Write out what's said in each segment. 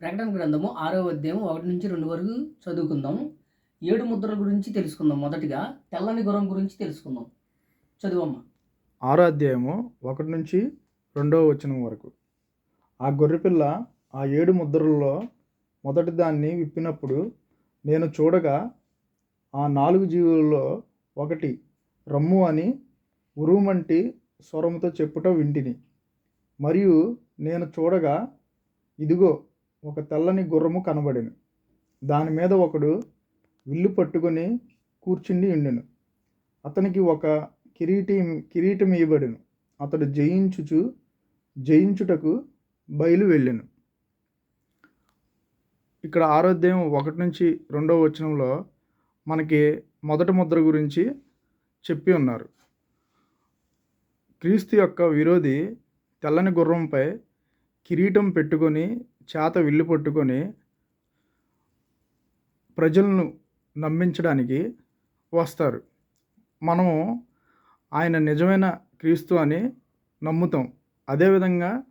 ప్రకటన గ్రంథము ఆరో అధ్యాయం ఒకటి నుంచి రెండు వరకు చదువుకుందాం. ఏడు ముద్రల గురించి తెలుసుకుందాం మొదటిగా తెల్లని గుర్రం గురించి తెలుసుకుందాం. చదువమ్మ. ఆరో అధ్యాయము ఒకటి నుంచి రెండవ వచనం వరకు. ఆ గొర్రెపిల్ల ఆ ఏడు ముద్రల్లో మొదటి దాన్ని విప్పినప్పుడు నేను చూడగా ఆ నాలుగు జీవులలో ఒకటి రమ్ము అని ఉరుమంటి స్వరముతో చెప్పుట వింటిని. మరియు నేను చూడగా ఇదిగో ఒక తెల్లని గుర్రము కనబడెను. దాని మీద ఒకడు విల్లు పట్టుకొని కూర్చుండి ఉండెను అతనికి ఒక కిరీటి కిరీటం ఇవ్వబడెను. అతడు జయించుచు జయించుటకు బయలు వెళ్ళాను. ఇక్కడ ఆరోగ్యం ఒకటి నుంచి రెండవ వచనంలో మనకి మొదటి ముద్ర గురించి చెప్పి ఉన్నారు. క్రీస్తు యొక్క విరోధి తెల్లని గుర్రంపై కిరీటం పెట్టుకొని చేత విల్లు పట్టుకొని ప్రజలను నమ్మించడానికి వస్తారు. మనము ఆయన నిజమైన క్రీస్తు అని నమ్ముతాం. అదేవిధంగా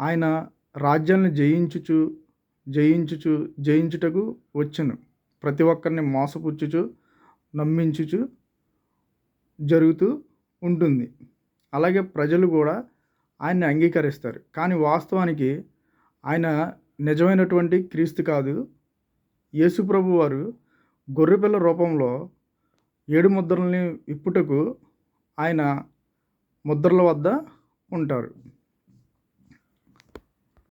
ఆయన రాజ్యాలను జయించుచు జయించుచు జయించుటకు వచ్చును. ప్రతి ఒక్కరిని మోసపుచ్చుచు నమ్మించుచు జరుగుతూ ఉంటుంది. అలాగే ప్రజలు కూడా ఆయన్ని అంగీకరిస్తారు. కానీ వాస్తవానికి ఆయన నిజమైనటువంటి క్రీస్తు కాదు. యేసుప్రభు వారు గొర్రెపిల్ల రూపంలో ఏడు ముద్రల్ని విప్పుటకు ఆయన ముద్రల వద్ద ఉంటారు.